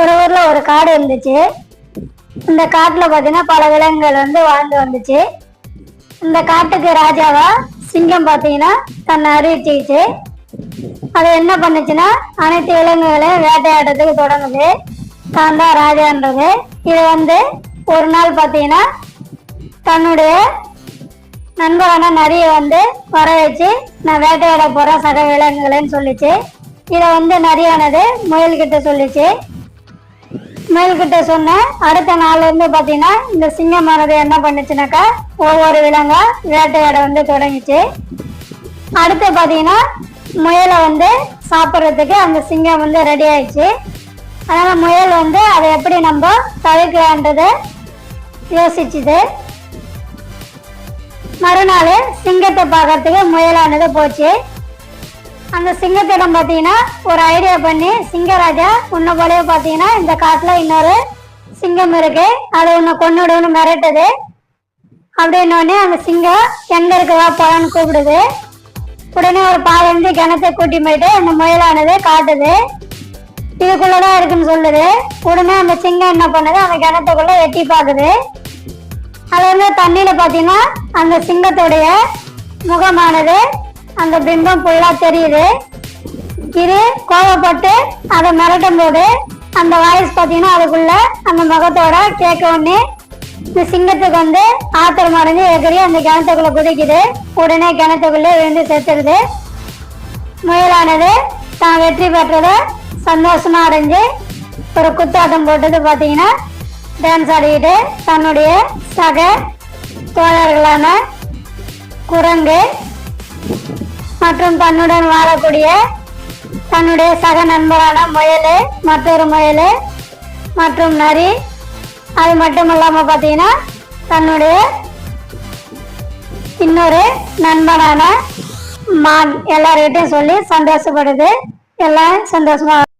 ஒரு ஊர்ல ஒரு காடு இருந்துச்சு. இந்த காட்டுல பாத்தீங்கன்னா பல விலங்குகள் வந்து வாழ்ந்து வந்துச்சு. இந்த காட்டுக்கு ராஜாவா சிங்கம் பாத்தீங்கன்னா தன்னை அறிவிச்சுக்கிச்சு அது என்ன பண்ணுச்சுன்னா அனைத்து விலங்குகளையும் வேட்டையாடுறதுக்கு தொடங்குது. தான் தான் ராஜான்றது. இது வந்து ஒரு நாள் பாத்தீங்கன்னா தன்னுடைய நண்பரான நரியை வந்து வர வச்சு நான் வேட்டையாட போறேன் சக விலங்குகளைன்னு சொல்லிச்சு. இதை வந்து நரியானது முயல்கிட்ட சொல்லிச்சு. முயல்கிட்ட சொன்ன அடுத்த நாள்ல இருந்து பாத்தீங்கன்னா இந்த சிங்கமானது என்ன பண்ணுச்சுனாக்கா ஒவ்வொரு விலங்கா வேட்டையாட வந்து தொடங்கிச்சு. அடுத்து பாத்தீங்கன்னா முயலை வந்து சாப்பிட்றதுக்கு அந்த சிங்கம் வந்து ரெடி ஆயிடுச்சு. அதனால முயல் வந்து அதை எப்படி நம்ம தவிர்க்கலான்றதை யோசிச்சுது. மறுநாள் சிங்கத்தை பார்க்கறதுக்கு முயலானது போச்சு. அந்த சிங்கத்திடம் பார்த்தீங்கன்னா ஒரு ஐடியா பண்ணி சிங்கராஜா உன்னை போலவே பார்த்தீங்கன்னா இந்த காட்டில் இன்னொரு சிங்கம் இருக்கு. அதை உன்னை கொண்டுடுன்னு மிரட்டுது. அப்படின்னோடனே அந்த சிங்கம் எங்க இருக்குதா போலான்னு கூப்பிடுது. உடனே ஒரு பாலேருந்து கிணத்தை கூட்டி போயிட்டு அந்த முயலானது காட்டுது. இதுக்குள்ளதான் இருக்குன்னு சொல்லுது. உடனே அந்த சிங்கம் என்ன பண்ணுது? அந்த கிணத்துக்குள்ள எட்டி பார்க்குது. அது வந்து தண்ணியில பாத்தீங்கன்னா அந்த சிங்கத்துடைய முகமானது அந்த பிம்பம் ஃபுல்லா தெரியுது. இது கோவப்பட்டு அதை மிரட்டும் போது அந்த வாய்ஸ் பார்த்தீங்கன்னா அதுக்குள்ள அந்த முகத்தோட கேட்க உடனே இந்த சிங்கத்துக்கு வந்து ஆத்திரம் அடைஞ்சு எகிரி அந்த கிணத்துக்குள்ள குதிக்குது. உடனே கிணத்துக்குள்ளே விழுந்து செத்துருது. முயலானது தான் வெற்றி பெற்றதை சந்தோஷமா அடைஞ்சு ஒரு குத்தாட்டம் போட்டது பார்த்தீங்கன்னா டான்ஸ் ஆடிக்கிட்டு தன்னுடைய சக தோழர்களான குரங்கு மற்றும் தன்னுடன் வாழக்கூடிய தன்னுடைய சக நண்பரான முயல் மற்றொரு முயல் மற்றும் நரி. அது மட்டும் இல்லாம பார்த்தீங்கன்னா தன்னுடைய இன்னொரு நண்பனான மான். எல்லார்கிட்டையும் சொல்லி சந்தோஷப்படுது. எல்லாம் சந்தோஷமா